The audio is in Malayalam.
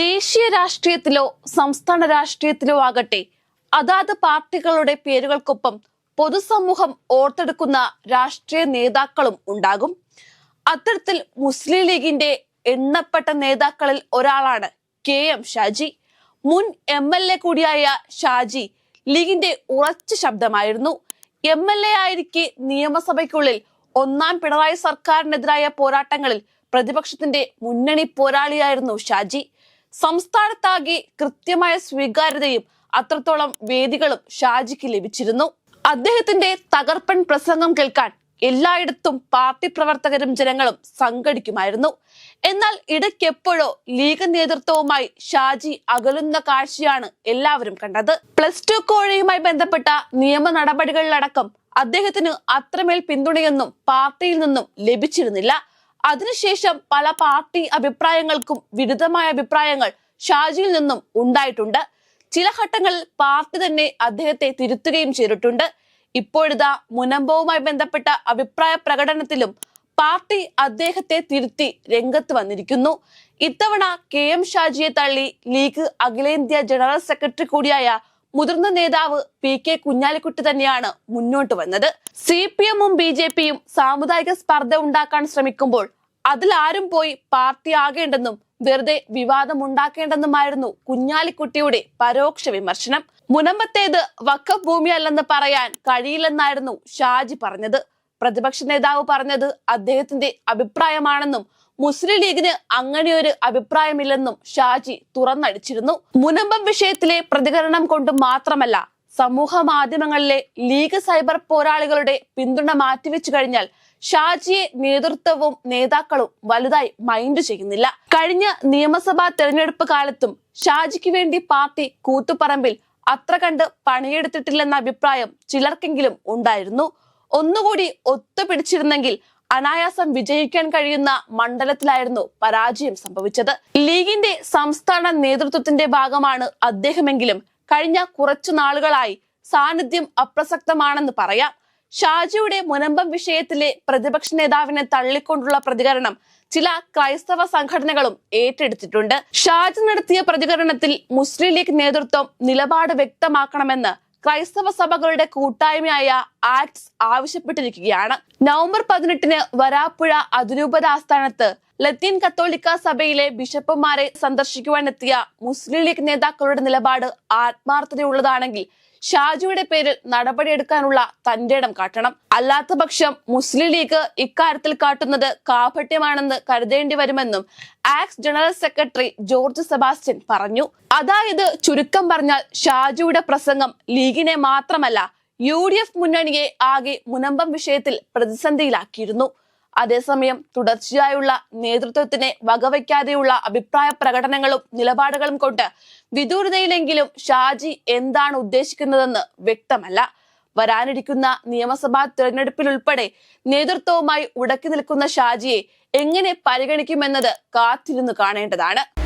ദേശീയ രാഷ്ട്രീയത്തിലോ സംസ്ഥാന രാഷ്ട്രീയത്തിലോ ആകട്ടെ അതാത് പാർട്ടികളുടെ പേരുകൾക്കൊപ്പം പൊതുസമൂഹം ഓർത്തെടുക്കുന്ന രാഷ്ട്രീയ നേതാക്കളും ഉണ്ടാകും. അത്തരത്തിൽ മുസ്ലിം ലീഗിന്റെ എണ്ണപ്പെട്ട നേതാക്കളിൽ ഒരാളാണ് കെ എം ഷാജി. മുൻ എം എൽ എ കൂടിയായ ഷാജി ലീഗിന്റെ ഉറച്ച ശബ്ദമായിരുന്നു. എം എൽ എ ആയിരിക്കെ നിയമസഭയ്ക്കുള്ളിൽ ഒന്നാം പിണറായി സർക്കാരിനെതിരായ പോരാട്ടങ്ങളിൽ പ്രതിപക്ഷത്തിന്റെ മുന്നണി പോരാളിയായിരുന്നു ഷാജി. സംസ്ഥാനത്താകെ കൃത്യമായ സ്വീകാര്യതയും അത്രത്തോളം വേദികളും ഷാജിക്ക് ലഭിച്ചിരുന്നു. അദ്ദേഹത്തിന്റെ തകർപ്പൻ പ്രസംഗം കേൾക്കാൻ എല്ലായിടത്തും പാർട്ടി പ്രവർത്തകരും ജനങ്ങളും സംഘടിക്കുമായിരുന്നു. എന്നാൽ ഇടയ്ക്കെപ്പോഴോ ലീഗ് നേതൃത്വവുമായി ഷാജി അകലുന്ന കാഴ്ചയാണ് എല്ലാവരും കണ്ടത്. പ്ലസ് ടു കോഴയുമായി ബന്ധപ്പെട്ട നിയമ നടപടികളിലടക്കം അദ്ദേഹത്തിന് അത്രമേൽ പിന്തുണയൊന്നും പാർട്ടിയിൽ നിന്നും ലഭിച്ചിരുന്നില്ല. അതിനുശേഷം പല പാർട്ടി അഭിപ്രായങ്ങൾക്കും വിരുദ്ധമായ അഭിപ്രായങ്ങൾ ഷാജിയിൽ നിന്നും ഉണ്ടായിട്ടുണ്ട്. ചില ഘട്ടങ്ങളിൽ പാർട്ടി തന്നെ അദ്ദേഹത്തെ തിരുത്തുകയും ചെയ്തിട്ടുണ്ട്. ഇപ്പോഴിതാ മുനമ്പവുമായി ബന്ധപ്പെട്ട അഭിപ്രായ പ്രകടനത്തിലും പാർട്ടി അദ്ദേഹത്തെ തിരുത്തി രംഗത്ത് വന്നിരിക്കുന്നു. ഇത്തവണ കെ എം ഷാജിയെ തള്ളി ലീഗ് അഖിലേന്ത്യാ ജനറൽ സെക്രട്ടറി കൂടിയായ മുതിർന്ന നേതാവ് പി കെ കുഞ്ഞാലിക്കുട്ടി തന്നെയാണ് മുന്നോട്ട് വന്നത്. സി പി എമ്മും ബി ജെ പിയും സാമുദായിക സ്പർദ്ധ ഉണ്ടാക്കാൻ ശ്രമിക്കുമ്പോൾ അതിൽ ആരും പോയി പാർട്ടി ആകേണ്ടെന്നും വെറുതെ വിവാദം ഉണ്ടാക്കേണ്ടെന്നുമായിരുന്നു കുഞ്ഞാലിക്കുട്ടിയുടെ പരോക്ഷ വിമർശനം. മുനമ്പത്തേത് വക്കഫ് ഭൂമിയല്ലെന്ന് പറയാൻ കഴിയില്ലെന്നായിരുന്നു ഷാജി പറഞ്ഞത്. പ്രതിപക്ഷ നേതാവ് പറഞ്ഞത് അദ്ദേഹത്തിന്റെ അഭിപ്രായമാണെന്നും മുസ്ലിം ലീഗിന് അങ്ങനെയൊരു അഭിപ്രായമില്ലെന്നും ഷാജി തുറന്നടിച്ചിരുന്നു. മുനമ്പം വിഷയത്തിലെ പ്രതികരണം കൊണ്ട് മാത്രമല്ല സമൂഹ മാധ്യമങ്ങളിലെ ലീഗ് സൈബർ പോരാളികളുടെ പിന്തുണ മാറ്റിവെച്ചു കഴിഞ്ഞാൽ ഷാജിയെ നേതൃത്വവും നേതാക്കളും വലുതായി മൈൻഡ് ചെയ്യുന്നില്ല. കഴിഞ്ഞ നിയമസഭാ തെരഞ്ഞെടുപ്പ് കാലത്തും ഷാജിക്ക് വേണ്ടി പാർട്ടി കൂത്തുപറമ്പിൽ അത്ര കണ്ട് പണിയെടുത്തിട്ടില്ലെന്ന അഭിപ്രായം ചിലർക്കെങ്കിലും ഉണ്ടായിരുന്നു. ഒന്നുകൂടി ഒത്തുപിടിച്ചിരുന്നെങ്കിൽ അനായാസം വിജയിക്കാൻ കഴിയുന്ന മണ്ഡലത്തിലായിരുന്നു പരാജയം സംഭവിച്ചത്. ലീഗിന്റെ സംസ്ഥാന നേതൃത്വത്തിന്റെ ഭാഗമാണ് അദ്ദേഹമെങ്കിലും കഴിഞ്ഞ കുറച്ചു നാളുകളായി സാന്നിധ്യം അപ്രസക്തമാണെന്ന് പറയാം. ഷാജിയുടെ മുനമ്പം വിഷയത്തിലെ പ്രതിപക്ഷ നേതാവിനെ തള്ളിക്കൊണ്ടുള്ള പ്രതികരണം ചില ക്രൈസ്തവ സംഘടനകളും ഏറ്റെടുത്തിട്ടുണ്ട്. ഷാജി നടത്തിയ പ്രതികരണത്തിൽ മുസ്ലിം ലീഗ് നേതൃത്വം നിലപാട് വ്യക്തമാക്കണമെന്ന് ക്രൈസ്തവ സഭകളുടെ കൂട്ടായ്മയായ ആക്ട്സ് ആവശ്യപ്പെട്ടിരിക്കുകയാണ്. നവംബർ പതിനെട്ടിന് വരാപ്പുഴ അതിരൂപത ആസ്ഥാനത്ത് ലത്തീൻ കത്തോലിക്ക സഭയിലെ ബിഷപ്പുമാരെ സന്ദർശിക്കുവാനെത്തിയ മുസ്ലിം ലീഗ് നേതാക്കളുടെ നിലപാട് ആത്മാർത്ഥതയുള്ളതാണെങ്കിൽ ഷാജുവിന്റെ പേരിൽ നടപടിയെടുക്കാനുള്ള തന്റെ ഇടം കാട്ടണം. അല്ലാത്ത പക്ഷം മുസ്ലിം ലീഗ് ഇക്കാര്യത്തിൽ കാട്ടുന്നത് കാപട്യമാണെന്ന് കരുതേണ്ടി വരുമെന്നും ആക്സ് ജനറൽ സെക്രട്ടറി ജോർജ് സെബാസ്റ്റ്യൻ പറഞ്ഞു. അതായത് ചുരുക്കം പറഞ്ഞാൽ ഷാജുവിടെ പ്രസംഗം ലീഗിനെ മാത്രമല്ല യു മുന്നണിയെ ആകെ മുനമ്പം വിഷയത്തിൽ പ്രതിസന്ധിയിലാക്കിയിരുന്നു. അതേസമയം തുടർച്ചയായുള്ള നേതൃത്വത്തിനെ വകവയ്ക്കാതെയുള്ള അഭിപ്രായ പ്രകടനങ്ങളും നിലപാടുകളും കൊണ്ട് വിദൂരതയിലെങ്കിലും ഷാജി എന്താണ് ഉദ്ദേശിക്കുന്നതെന്ന് വ്യക്തമല്ല. വരാനിരിക്കുന്ന നിയമസഭാ തിരഞ്ഞെടുപ്പിലുൾപ്പെടെ നേതൃത്വവുമായി ഉടക്കി നിൽക്കുന്ന ഷാജിയെ എങ്ങനെ പരിഗണിക്കുമെന്നത് കാത്തിരുന്നു കാണേണ്ടതാണ്.